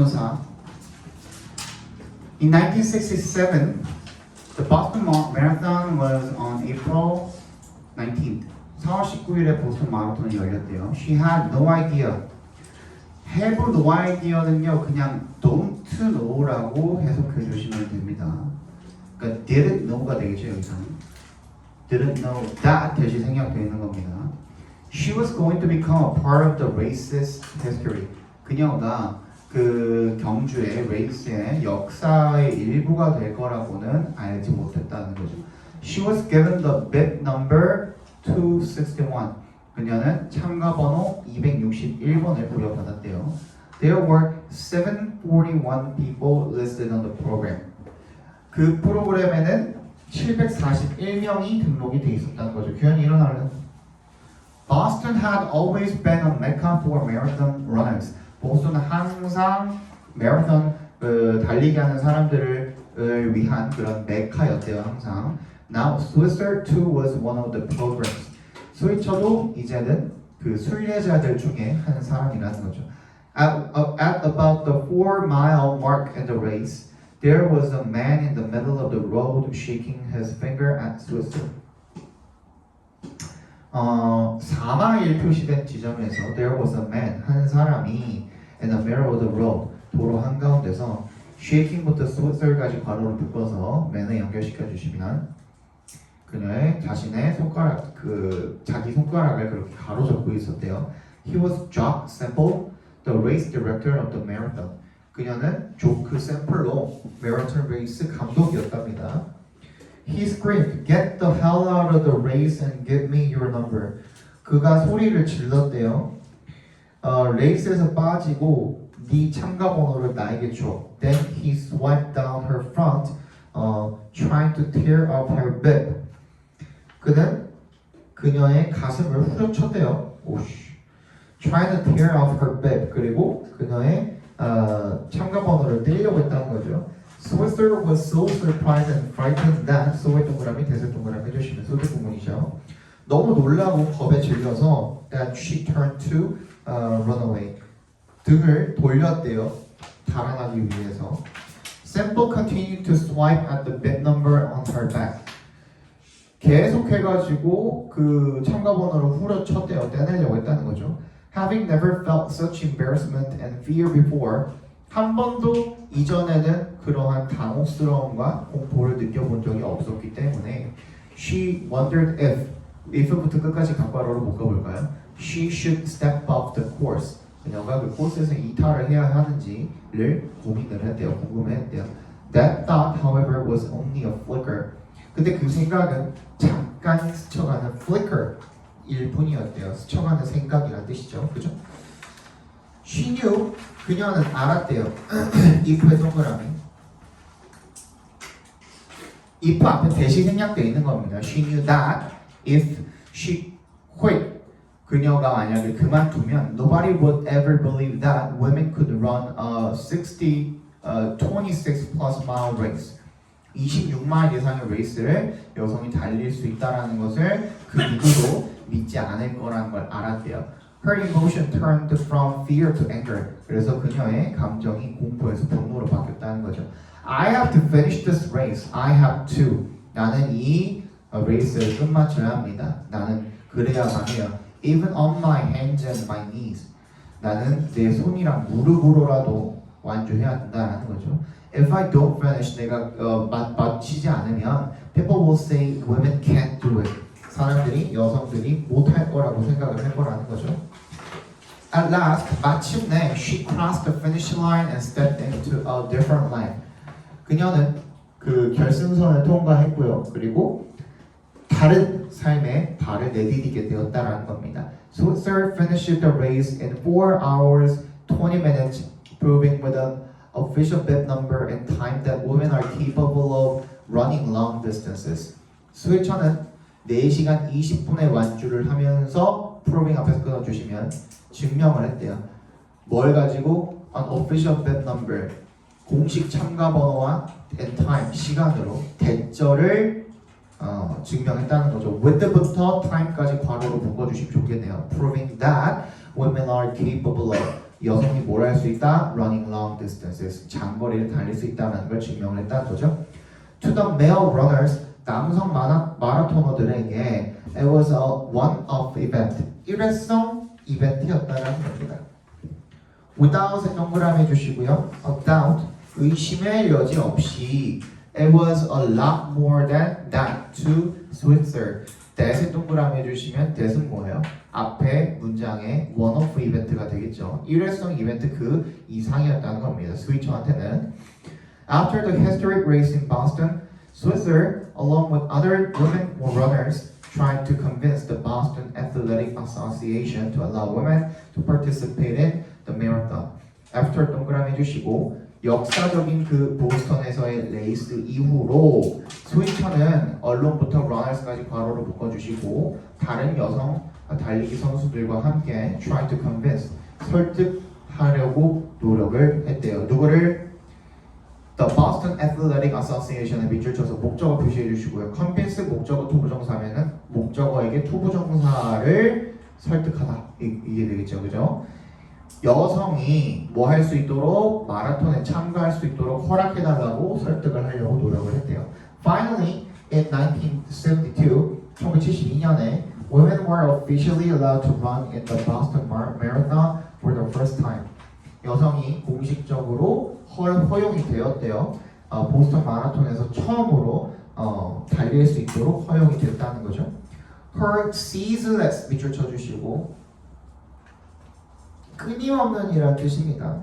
신문사. In 1967, the Boston Mar- Marathon was on April 19th. 4월 19일에 보스턴 마라톤이 열렸대요. She had no idea. have no idea는요, 그냥 don't know라고 해석해 주시면 됩니다. 그러니까 didn't know가 되겠죠, 여기서는. didn't know that 대신 생략되어 있는 겁니다. She was going to become a part of the race's history. 그녀가 그 경주의 레이스의 역사의 일부가 될 거라고는 알지 못했다는 거죠. She was given the bib number 261. 그녀는 참가 번호 261번을 부여받았대요. There were 741 people listed on the program. 그 프로그램에는 741명이 등록이 돼 있었다는 거죠. 규현이 일어나는. Boston had always been a mecca for marathon runners. 보스턴은 항상 마라톤 그, 달리기 하는 사람들을 을 위한 그런 메카였대요 항상. Now Switzer too was one of the programs. 스위처도 이제는 그 순례자들 중에 한 사람이라는 거죠. At, uh, at about the four mile mark in the race, there was a man in the middle of the road shaking his finger at Switzer. 어, 4마일 표시된 지점에서 there was a man 한 사람이 in the middle of the road 도로 한가운데서 shaking부터 Switzer까지 괄호를 묶어서 man을 연결시켜 주시면 그녀의 자신의 손가락 그 자기 손가락을 그렇게 가로 잡고 있었대요. He was Jock Semple, the race director of the marathon. 그녀는 조크 샘플로 마라톤 레이스 감독이었답니다. He screamed, "Get the hell out of the race and give me your number." 그가 소리를 질렀대요. 어, 레이스에서 빠지고 네 참가 번호를 나에게 줘. Then he swiped down her front, 어, trying to tear up her bib. 그는 그녀의 가슴을 후려쳤대요. 오씨. Trying to tear off her bib. 그리고 그녀의 어, 참가 번호를 떼려고 했다는 거죠. Switzer was so surprised and frightened that 소의 동그라미 대세 동그라미 해주시면 소의 부분이죠. 너무 놀라고 겁에 질려서 that she turned to uh, run away. 등을 돌렸대요. 달아나기 위해서. Sample continued to swipe at the bit number on her back. 계속해가지고 그 참가 번호를 후려쳤대요. 떼내려고 했다는 거죠. Having never felt such embarrassment and fear before, 한 번도 이전에는 그러한 당혹스러움과 공포를 느껴본 적이 없었기 때문에 she wondered if if부터 끝까지 각괄호로 묶어볼까요? She should step off the course. 그녀가 그 코스에서 이탈을 해야 하는지를 고민을 했대요. 궁금해했대요. That thought, however, was only a flicker. 근데 그 생각은 잠깐 스쳐가는 flicker 일 뿐이었대요. 스쳐가는 생각이란 뜻이죠. 그죠? Knew 그녀는 알았대요. if의 동그라미. if 앞에 대시 생략되어 있는 겁니다. She knew that if she quit 그녀가 만약에 그만두면 nobody would ever believe that women could run a 60, uh, 26 plus mile race. 26마일 이상의 레이스를 여성이 달릴 수 있다라는 것을 그 누구도 믿지 않을 거라는 걸 알았대요. Her emotion turned from fear to anger. 그래서 그녀의 감정이 공포에서 분노로 바뀌었다는 거죠. I have to finish this race. I have to. 나는 이 어, 레이스를 끝마쳐야 합니다. 나는 그래야만 해요. Even on my hands and my knees. 나는 내 손이랑 무릎으로라도 완주해야 된다는 거죠. If I don't finish, 내가 어, 마, 마치지 않으면 people will say women can't do it. 사람들이 여성들이 못할 거라고 생각을 할 거라는 거죠. At last, 마침내 she crossed the finish line and stepped into a different life. 그녀는 그 결승선을 통과했고요. 그리고 다른 삶에 발을 내디디게 되었다라는 겁니다. Switzer finished the race in 4 hours 20 minutes, proving with an official bib number and time that women are capable of running long distances. 스위처는 4시간 20분의 완주를 하면서 프로빙 앞에서 끊어주시면 증명을 했대요. 뭘 가지고 an official bib number 공식 참가 번호와 and time 시간으로 대절을 어, 증명했다는 거죠. with부터 time까지 괄호로 묶어주시면 좋겠네요. proving that women are capable of 여성이 뭘 할 수 있다? Running long distances. 장거리를 달릴 수 있다는 걸 증명을 했다는 거죠. To the male runners, 남성 마라, 마라토너들에게 it was a one-off event. 일회성 이벤트였다라는 겁니다. without에 동그라미 해주시고요. about 의심의 여지 없이 it was a lot more than that to Switzer. that에 동그라미 해주시면 that은 뭐예요? 앞에 문장에 one-off 이벤트가 되겠죠. 일회성 이벤트 그 이상이었다는 겁니다. 스위처한테는 After the historic race in Boston, Switzer, along with other women runners, tried to convince the Boston Athletic Association to allow women to participate in the marathon. After 동그라미 해주시고 역사적인 그 보스턴에서의 레이스 이후로 스위처는 언론부터 러너스까지 괄호로 묶어주시고 다른 여성 달리기 선수들과 함께 try to convince 설득하려고 노력을 했대요. 누구를 The Boston Athletic Association에 밑줄 쳐서 목적어 표시해 주시고요. convince 목적어 투부정사면은 목적어에게 투부정사를 설득하다 이, 이게 되겠죠, 그죠? 여성이 뭐 할 수 있도록 마라톤에 참가할 수 있도록 허락해달라고 설득을 하려고 노력을 했대요. Finally, in 1972, 1972년에 women were officially allowed to run in the Boston Mar- Marathon for the first time. 여성이 공식적으로 허, 허용이 되었대요. 어, 보스턴 마라톤에서 처음으로 어, 달릴 수 있도록 허용이 됐다는 거죠. Her ceaseless 밑줄 쳐주시고 끊임없는 이란 뜻입니다.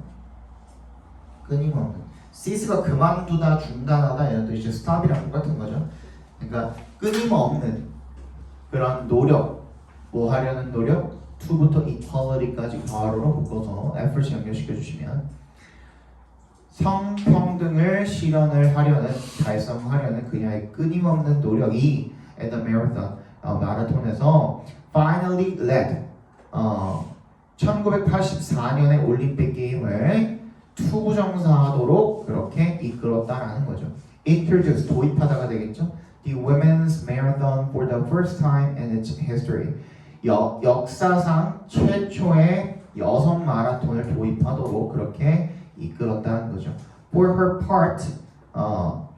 끊임없는. cease가 그만두다, 중단하다 이런 뜻이죠. stop이랑 똑같은 거죠. 그러니까 끊임없는 그런 노력, 뭐 하려는 노력, to부터 equality까지 괄호로 묶어서 efforts 연결시켜 주시면 성평등을 실현을 하려는 달성하려는 그녀의 끊임없는 노력이 at the marathon 어, 마라톤에서 finally led 어, 1984년의 올림픽 게임을 투부정사하도록 그렇게 이끌었다라는 거죠. introduce 도입하다가 되겠죠. The women's marathon for the first time in its history. 역, 역사상 최초의 여성 마라톤을 도입하도록 그렇게 이끌었다는 거죠. For her part, 어,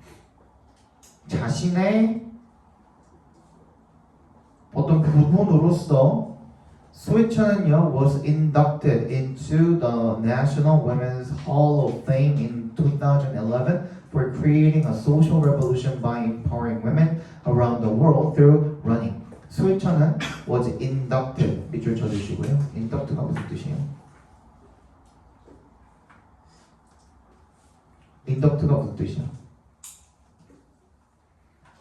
자신의 어떤 부분으로서 스위처는요 was inducted into the National Women's Hall of Fame in 2011 for creating a social revolution by empowering women around the world through running. 스위처는 was inducted 밑줄 쳐주시고요. Inducted가 무슨 뜻이에요? Induct가 무슨 뜻이야?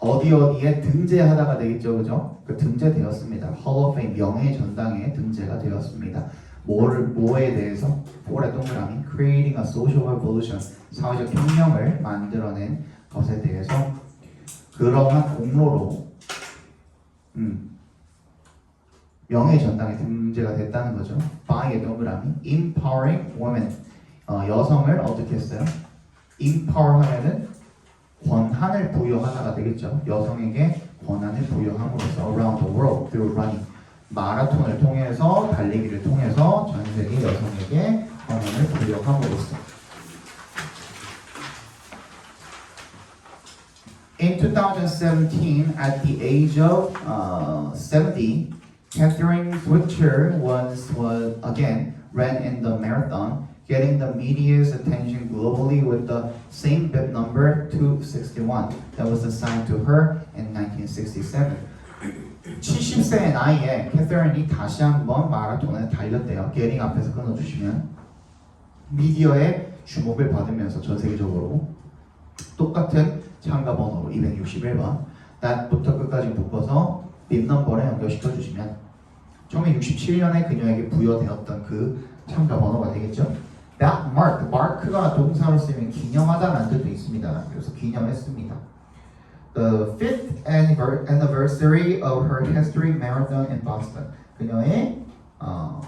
어디 어디에 등재하다가 되겠죠, 그죠? 그 등재되었습니다. Fame 명예 전당에 등재가 되었습니다. 뭐를 뭐에 대해서 for의 동그라미 creating a social revolution 사회적 혁명을 만들어낸 것에 대해서 그러한 공로로 음, 명예 전당에 등재가 됐다는 거죠. by의 동그라미 empowering women 어, 여성을 어떻게 했어요? Empower 하면은 권한을 부여하다가 되겠죠. 여성에게 권한을 부여함으로써 around the world through running 마라톤을 통해서 달리기를 통해서 전 세계 여성에게 권한을 부여함으로써 In 2017, at the age of uh, 70, Catherine Switcher was, was again ran in the marathon, getting the media's attention globally with the same bib number 261 that was assigned to her in 1967. 70세의 나이에 캐서린이 다시 한번 마라톤에 달렸대요. 게링 앞에서 끊어주시면 미디어의 주목을 받으면서 전 세계적으로 똑같은 참가 번호로 261번 that부터 끝까지 묶어서 빈 넘버에 연결시켜 주시면 1967년에 그녀에게 부여되었던 그 참가 번호가 되겠죠. That mark, mark가 동사로 쓰면 기념하다라는 뜻도 있습니다. 그래서 기념했습니다. The fifth anniver- anniversary of her history marathon in Boston. 그녀의 어,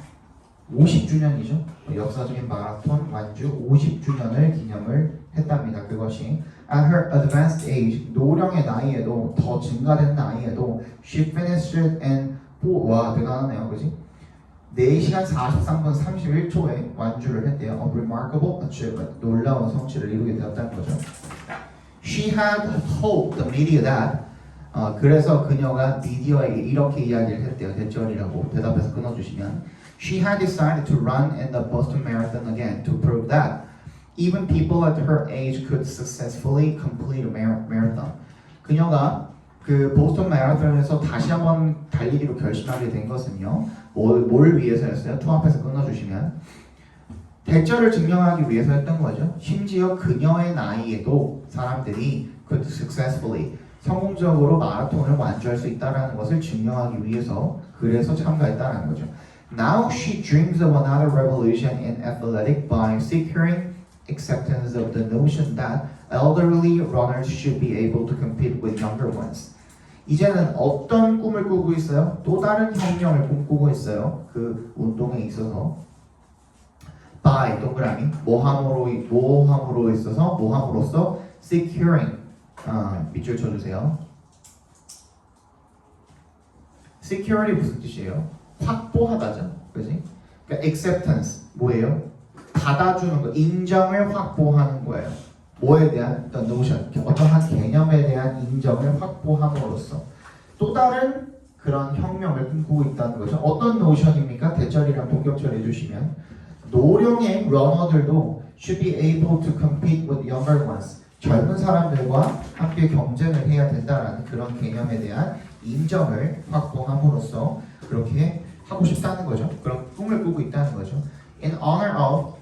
50주년이죠. 역사적인 마라톤 완주 50주년을 기념을 했답니다. 그것이 at her advanced age 노령의 나이에도 더 증가된 나이에도 she finished and 와 대단하네요, 그지? 4시간 43분 31초에 완주를 했대요. A remarkable achievement. 놀라운 성취를 이루게 되었다는 거죠. She had told the media that 어, 그래서 그녀가 미디어에게 이렇게 이야기를 했대요. 대절이라고 대답해서 끊어주시면 She had decided to run in the Boston Marathon again to prove that even people at her age could successfully complete a mar- marathon. 그녀가 그 보스턴 마라톤에서 다시 한번 달리기로 결심하게 된 것은요. 뭘, 뭘 위해서였어요? 투합해서 끊어주시면 대절을 증명하기 위해서였던 거죠. 심지어 그녀의 나이에도 사람들이 could successfully 성공적으로 마라톤을 완주할 수 있다는 것을 증명하기 위해서 그래서 참가했다는 거죠. Now she dreams of another revolution in athletic by securing acceptance of the notion that elderly runners should be able to compete with younger ones. 이제는 어떤 꿈을 꾸고 있어요? 또 다른 혁명을 꿈꾸고 있어요. 그 운동에 있어서 by 동그라미 모함으로 모함으로 있어서 모함으로써 securing 아, 밑줄 쳐주세요. security 무슨 뜻이에요? 확보하다죠, 그지? 그러니까 acceptance 뭐예요? 받아주는 거, 인정을 확보하는 거예요. 뭐에 대한 the notion, 어떠한 개념에 대한 인정을 확보함으로써 또 다른 그런 혁명을 꿈꾸고 있다는 거죠. 어떤 노션입니까? 대절이랑 동격절 해주시면 노령의 러너들도 should be able to compete with younger ones. 젊은 사람들과 함께 경쟁을 해야 된다라는 그런 개념에 대한 인정을 확보함으로써 그렇게 하고 싶다는 거죠. 그런 꿈을 꾸고 있다는 거죠. In honor of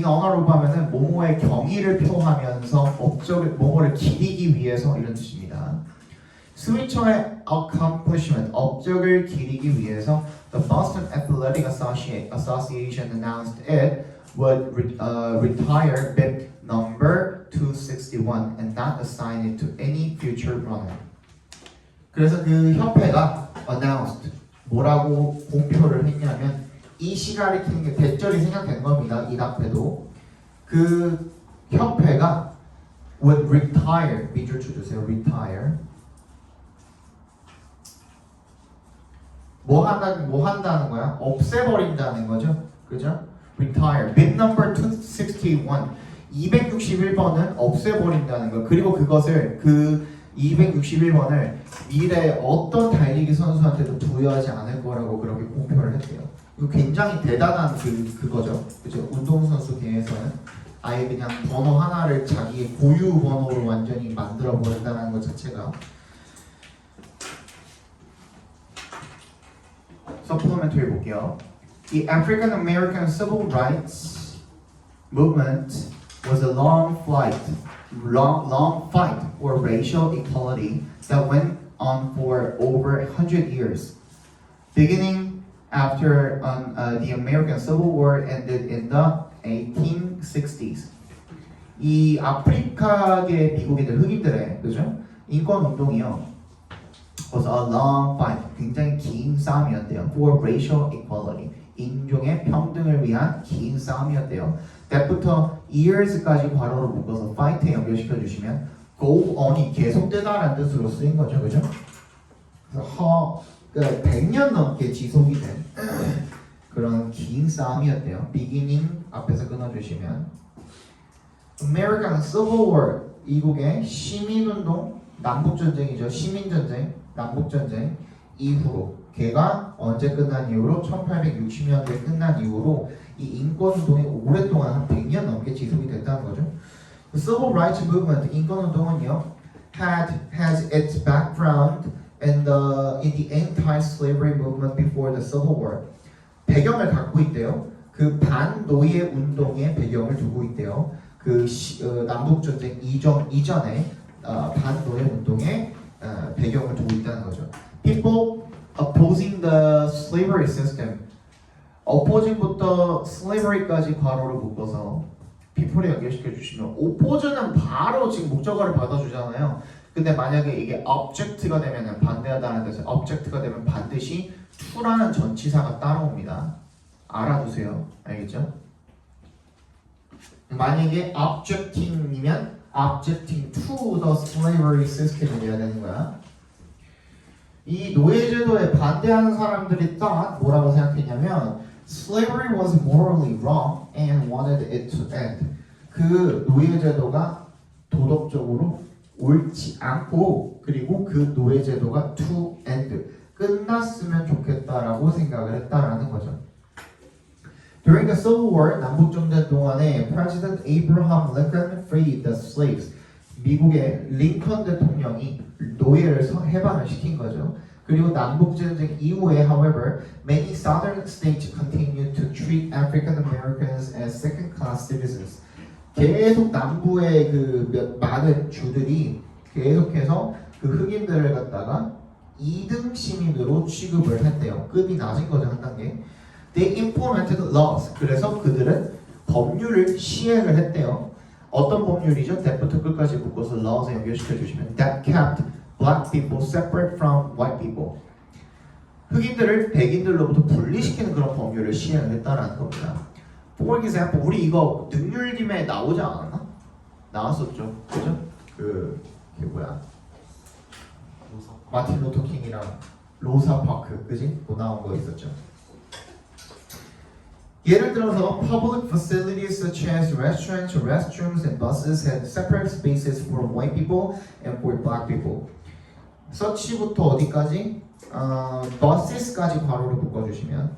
honor of 하면은 모모의 경의를 표하면서 업적을 모모를 기리기 위해서 이런 뜻입니다. 스위처의 accomplishment 업적을 기리기 위해서 the Boston Athletic Associ- Association announced it would re- uh, retire bib number 261 and not assign it to any future runner. 그래서 그 협회가 announced 뭐라고 공표를 했냐면 이 시가를 키는 게 대절이 생각된 겁니다. 이 답에도 그 협회가 would retire 밑줄 쳐주세요. retire 뭐 한다 뭐 한다는 거야? 없애버린다는 거죠. 그죠? retire bid number 261 261번은 없애버린다는 거. 그리고 그것을 그 261번을 미래 어떤 달리기 선수한테도 부여하지 않을 거라고 그렇게 공표를 했대요. 굉장히 대단한 그 그거죠. 그죠? 운동선수 계에서는 아예 그냥 번호 하나를 자기의 고유 번호로 완전히 만들어 버린다는 것 자체가 서플리멘터리 볼게요. The African American Civil Rights Movement was a long flight, long, long fight for racial equality that went on for over 100 years. Beginning after um, uh, the American Civil War ended in the 1860s. 이 아프리카계 미국인들 흑인들의 그죠 인권 운동이요 was a long fight 굉장히 긴 싸움이었대요 for racial equality 인종의 평등을 위한 긴 싸움이었대요 that부터 years까지 괄호로 묶어서 fight에 연결시켜 주시면 go on이 계속되다라는 뜻으로 쓰인 거죠 그죠 그래서 허 그러니까 100년 넘게 지속이 된 그런 긴 싸움이었대요. Beginning 앞에서 끊어주시면. American Civil War 이국의 시민운동 남북전쟁이죠. 시민전쟁 남북전쟁 이후로 걔가 언제 끝난 이후로? 1860년대 끝난 이후로 이 인권운동이 오랫동안 한 100년 넘게 지속이 됐다는 거죠. The Civil Rights Movement 인권운동은요 had has its background in the in the anti-slavery movement before the Civil War 배경을 갖고 있대요 그 반노예 운동의 배경을 두고 있대요 그 시, 어, 남북 전쟁 이전 이전에 어, 반노예 운동의 어, 배경을 두고 있다는 거죠. People opposing the slavery system. opposing부터 slavery까지 괄호로 묶어서 people에 연결시켜 주시면 oppose는 바로 지금 목적어를 받아주잖아요. 근데 만약에 이게 object가 되면은 반대하다는 뜻에서 object가 되면 반드시 to라는 전치사가 따라옵니다. 알아두세요. 알겠죠? 만약에 objecting이면 objecting to the slavery system이 돼야 되는 거야. 이 노예제도에 반대하는 사람들이 딱 뭐라고 생각했냐면 slavery was morally wrong and wanted it to end. 그 노예제도가 도덕적으로 옳지 않고 그리고 그 노예 제도가 to end 끝났으면 좋겠다라고 생각을 했다라는 거죠. During the Civil War 남북 전쟁 동안에 President Abraham Lincoln freed the slaves. 미국의 링컨 대통령이 노예를 서- 해방을 시킨 거죠. 그리고 남북 전쟁 이후에, however, many southern states continued to treat African Americans as second-class citizens. 계속 남부의 그 몇, 많은 주들이 계속해서 그 흑인들을 갖다가 2등 시민으로 취급을 했대요. 급이 낮은 거죠 한 단계. They implemented laws. 그래서 그들은 법률을 시행을 했대요. 어떤 법률이죠? that부터 끝까지 묶어서 laws에 연결시켜 주시면 that kept black people separate from white people. 흑인들을 백인들로부터 분리시키는 그런 법률을 시행을 했다라는 겁니다. For example, 우리 이거 능률님에 나오지 않았나? 나왔었죠, 그죠? 그, 그 뭐야? 마틴 루터 킹이랑 로사 파크, 그지? 뭐 나온 거 있었죠. 예를 들어서 public facilities such as restaurants, restrooms, and buses had separate spaces for white people and for black people. 서치부터 어디까지? 어, busses까지 괄호로 묶어주시면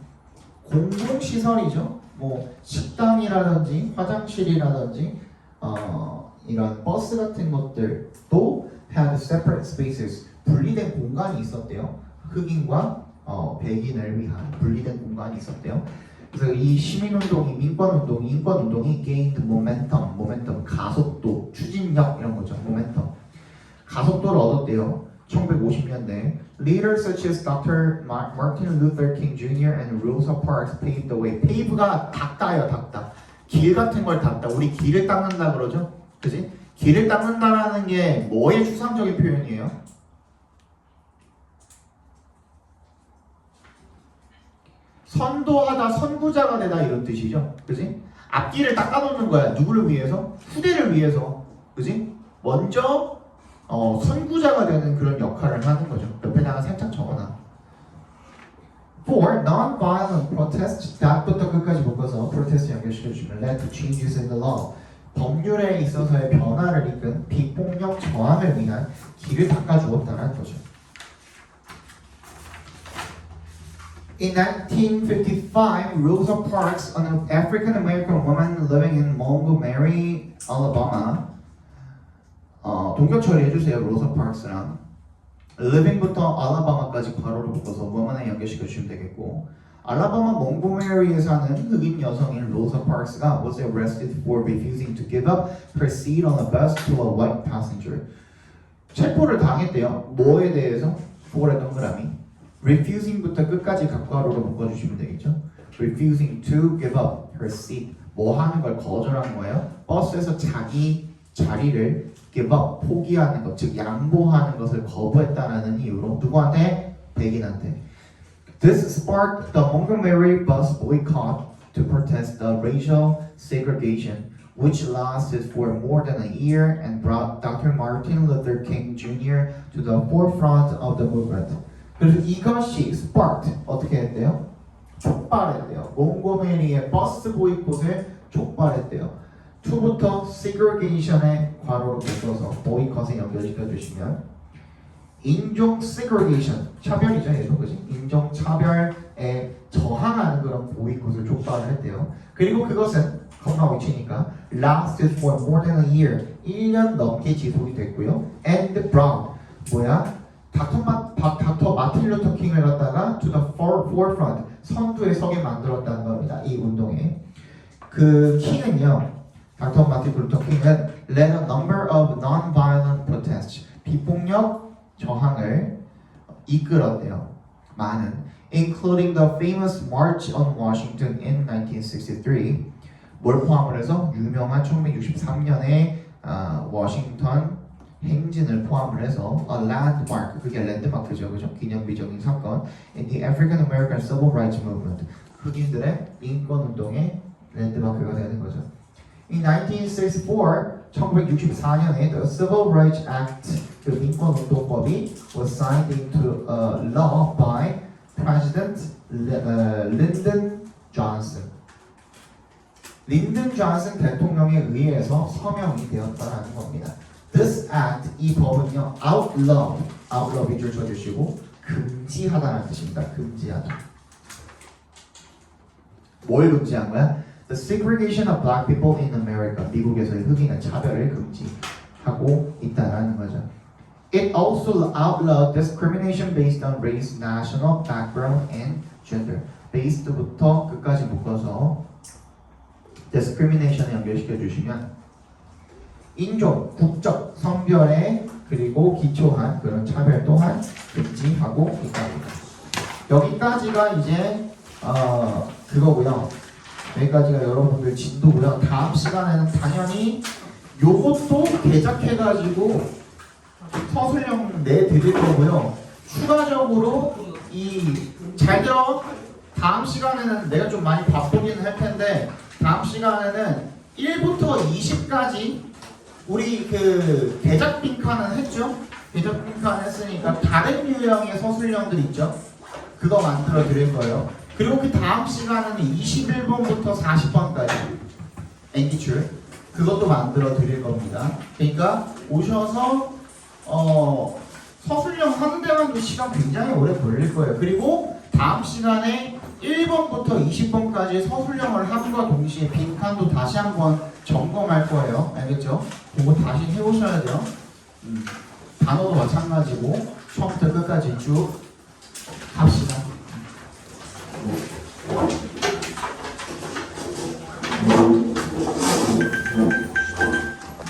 공공시설이죠. 뭐 식당이라든지 화장실이라든지 어, 이런 버스 같은 것들도 had separate spaces 분리된 공간이 있었대요. 흑인과 어, 백인을 위한 분리된 공간이 있었대요. 그래서 이 시민운동이 민권운동이 인권운동이 gained momentum, momentum 가속도, 추진력 이런 거죠. momentum 가속도를 얻었대요. 1950년대 leaders such as Dr. Ma- Martin Luther King Jr. and Rosa Parks paved the way. pave가 닦다요, 닦다. 길 같은 걸 닦다. 우리 길을 닦는다 그러죠, 그지? 길을 닦는다라는 게 뭐의 추상적인 표현이에요? 선도하다, 선구자가 되다 이런 뜻이죠, 그지? 앞길을 닦아놓는 거야. 누구를 위해서? 후대를 위해서, 그지? 먼저 어, 선구자가 되는 그런 역할을 하는 거죠. 옆에다가 살짝 적어놔. For non-violent protest, that부터 끝까지 묶어서 protest 연결시켜주시면 led to changes in the law. 법률에 있어서의 변화를 이끈 비폭력 저항을 위한 길을 닦아주었다는 거죠. In 1955, Rosa Parks, an African American woman living in Montgomery, Alabama, 어, 동격 처리해 주세요. 로서 파크스랑 living부터 알라바마까지 괄호를 묶어서 woman에 연결시켜 주시면 되겠고 알라바마 몽고메리에 사는 흑인 여성인 로사 파크스가 was arrested for refusing to give up her seat on a bus to a white passenger. 체포를 당했대요. 뭐에 대해서? for에 동그라미. refusing부터 끝까지 각괄호로 묶어주시면 되겠죠. refusing to give up her seat. 뭐 하는 걸 거절한 거예요? 버스에서 자기 자리를 up, 포기하는 것, 즉 양보하는 것을 거부했다라는 이유로 누구한테? 백인한테. This sparked the Montgomery bus boycott to protest the racial segregation, which lasted for more than a year and brought Dr. Martin Luther King Jr. to the forefront of the movement. 그래서 이것이 sparked 어떻게 했대요? 촉발했대요. 몽고메리의 버스 보이콧을 촉발했대요. 2부터 segregation의 괄호로 묶어서 보이콧에 연결시켜 주시면 인종 segregation 차별이죠 얘도 그지? 인종 차별에 저항하는 그런 보이콧을 촉발을 했대요. 그리고 그것은 겁나 위치니까 lasted for more than a year 1년 넘게 지속이 됐고요. and brought 뭐야? 닥터, 마, 닥- 닥터 마틴 루터 킹을 갖다가 to the for, forefront 선두에 서게 만들었다는 겁니다. 이 운동에 그 킹은요 닥터 마틴 루터 킹은 led a number of non-violent protests 비폭력 저항을 이끌었대요. 많은 including the famous March on Washington in 1963 뭘 포함을 해서 유명한 1963년에 아, 워싱턴 행진을 포함을 해서 a landmark 그게 랜드마크죠 그죠 기념비적인 사건 in the African American Civil Rights Movement 흑인들의 인권 운동의 랜드마크가 되는 거죠. In 1964, 1964년에 the Civil Rights Act 그 민권운동법이 was signed into uh, law by President uh, Lyndon Johnson. 린든 존슨 대통령에 의해서 서명이 되었다라는 겁니다. This act 이 법은요 outlaw outlaw 밑줄 쳐주시고 금지하다는 뜻입니다. 금지하다. 뭘 금지한 거야? The segregation of black people in America. 미국에서의 흑인의 차별을 금지하고 있다라는 거죠. It also outlawed discrimination based on race, national background, and gender. based부터 끝까지 묶어서 discrimination에 연결시켜 주시면 인종, 국적, 성별에 그리고 기초한 그런 차별 또한 금지하고 있답니다. 여기까지가 이제 어 그거고요. 여기까지가 여러분들 진도고요. 다음 시간에는 당연히 요것도 개작해가지고 서술형 내드릴 거고요. 추가적으로 이 잘 들어. 다음 시간에는 내가 좀 많이 바쁘긴 할 텐데 다음 시간에는 1부터 20까지 우리 그 대작 빈칸은 했죠? 대작 빈칸 했으니까 다른 유형의 서술형들 있죠? 그거 만들어 드릴 거예요. 그리고 그 다음 시간에는 21번부터 40번까지 앵기출 그것도 만들어 드릴 겁니다. 그러니까 오셔서 어 서술형 하는 데만도 시간 굉장히 오래 걸릴 거예요. 그리고 다음 시간에 1번부터 20번까지 서술형을 함과 동시에 빈칸도 다시 한번 점검할 거예요. 알겠죠? 그거 다시 해오셔야 돼요. 음, 단어도 마찬가지고 처음부터 끝까지 쭉 합시다. Thank you.